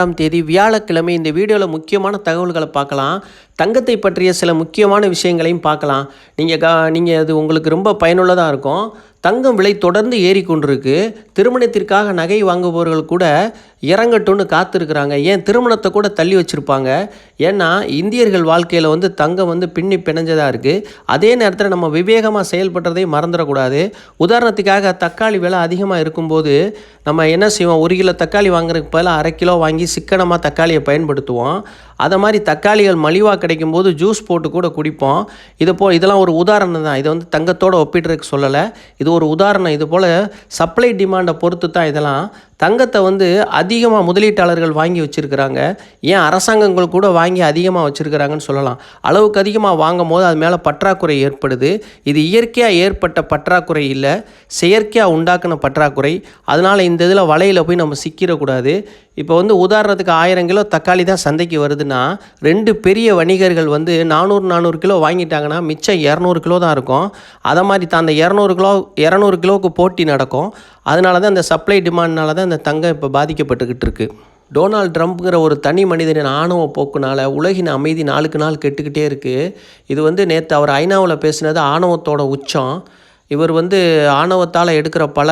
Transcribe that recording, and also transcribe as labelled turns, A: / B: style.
A: ஆறாம் தேதி வியாழக்கிழமை இந்த வீடியோவில் முக்கியமான தகவல்களை பார்க்கலாம். தங்கத்தை பற்றிய சில முக்கியமான விஷயங்களையும் பார்க்கலாம். நீங்கள் க நீங்கள் அது உங்களுக்கு ரொம்ப பயனுள்ளதாக இருக்கும். தங்கம் விலை தொடர்ந்து ஏறி கொண்டிருக்கு. திருமணத்திற்காக நகை வாங்குபவர்கள் கூட இறங்கட்டும்னு காத்திருக்கிறாங்க. ஏன்? திருமணத்தை கூட தள்ளி வச்சுருப்பாங்க. ஏன்னா இந்தியர்கள் வாழ்க்கையில் வந்து தங்கம் வந்து பின்னி பிணைஞ்சதாக இருக்குது அதே நேரத்தில் நம்ம விவேகமாக செயல்படுறதை மறந்துடக்கூடாது. உதாரணத்துக்காக தக்காளி விலை அதிகமாக இருக்கும்போது நம்ம என்ன செய்வோம்? ஒரு கிலோ தக்காளி வாங்குறதுக்கு பதிலாக அரை கிலோ வாங்கி சிக்கனமாக தக்காளியை பயன்படுத்துவோம். அதை மாதிரி தக்காளிகள் மலிவாக கிடைக்கும் போது ஜூஸ் போட்டு கூட குடிப்போம். இது போ இதெல்லாம் ஒரு உதாரணம் தான் இதை வந்து தங்கத்தோடு ஒப்பிடுறதுக்கு சொல்லலை. இது ஒரு உதாரணம். இது போல் சப்ளை டிமாண்டை பொறுத்து தான் இதெல்லாம் தங்கத்தை வந்து அதிகமாக முதலீட்டாளர்கள் வாங்கி வச்சுருக்கிறாங்க. ஏன் அரசாங்கங்கள் கூட வாங்கி அதிகமாக வச்சுருக்கிறாங்கன்னு சொல்லலாம். அளவுக்கு அதிகமாக வாங்கும் போது அது மேலே பற்றாக்குறை ஏற்படுது. இது இயற்கையாக ஏற்பட்ட பற்றாக்குறை இல்லை. செயற்கையாக உண்டாக்கின பற்றாக்குறை. அதனால் இந்த இதில் வலையில் போய் நம்ம சிக்கிடக்கூடாது இப்போ வந்து உதாரணத்துக்கு ஆயிரம் கிலோ தக்காளி தான் சந்தைக்கு வருதுன்னா ரெண்டு பெரிய வணிகர்கள் வந்து நானூறு நானூறு கிலோ வாங்கிட்டாங்கன்னா மிச்சம் இரநூறு கிலோ தான் இருக்கும். அதை மாதிரி தான் அந்த இரநூறு கிலோ இரநூறு கிலோவுக்கு போட்டி நடக்கும். அதனால தான் அந்த சப்ளை டிமாண்ட்னால தான் அந்த தங்கம் இப்போ பாதிக்கப்பட்டுக்கிட்டு இருக்குது டொனால்ட் ட்ரம்ப்ங்கிற ஒரு தனி மனிதனின் ஆணவ போக்குனால உலகின் அமைதி நாளுக்கு நாள் கெட்டுக்கிட்டே இருக்குது இது வந்து நேற்று அவர் ஐநாவில் பேசினது ஆணவத்தோட உச்சம். இவர் வந்து ஆணவத்தால் எடுக்கிற பல